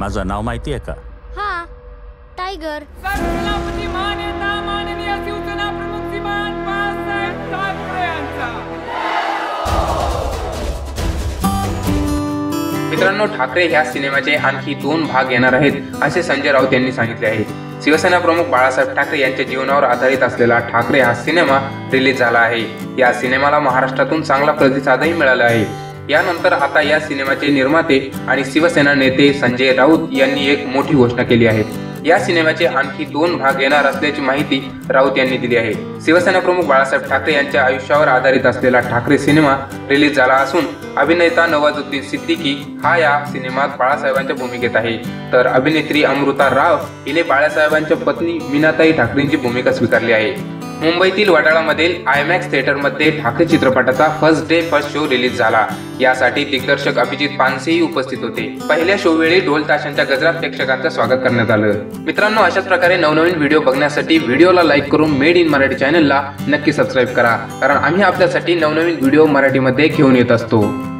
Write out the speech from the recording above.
माझं नाव माहिती आहे का? हा टायगर. मित्रांनो ठाकरे ह्या सिनेमाचे आणखी दोन भाग येणार आहेत असे संजय राऊत यांनी सांगितले आहे. शिवसेना प्रमुख बाळासाहेब ठाकरे यांच्या जीवनावर आधारित असलेला ठाकरे हा सिनेमा रिलीज झाला आहे. या सिनेमाला महाराष्ट्रातून चांगला प्रतिसादही मिळाला आहे. यानंतर आता या सिनेमाचे निर्माते आणि शिवसेना नेते संजय राऊत यांनी एक मोठी घोषणा केली आहे. या सिनेमाचे आणखी दोन भाग येणार असल्याची माहिती राऊत यांनी दिली आहे. शिवसेना प्रमुख बाळासाहेब ठाकरे यांच्या आयुष्यावर आधारित असलेला ठाकरे सिनेमा रिलीज झाला असून अभिनेता नवाजुद्दीन सिद्दीकी हा या सिनेमात बाळासाहेबांच्या भूमिकेत आहे. तर अभिनेत्री अमृता राव हिने बाळासाहेबांच्या पत्नी मीनाताई ठाकरेंची भूमिका स्वीकारली आहे. मुंबईतील वडाळामधील आयमॅक्स थिएटरमध्ये ठाकरे चित्रपटाचा first day first show release झाला. यासाठी दिग्दर्शक अभिजित पानसेही उपस्थित होते. पहिल्या शो वेळी ढोल ताशांच्या गजरात प्रेक्षकांचं स्वागत करण्यात आलं. मित्रांनो अशाच प्रकारे नवनवीन व्हिडिओ बघण्यासाठी व्हिडिओला लाईक करून मेड इन मराठी चॅनलला नक्की सबस्क्राईब करा. कारण आम्ही आपल्यासाठी नवनवीन व्हिडिओ मराठीमध्ये घेऊन येत असतो.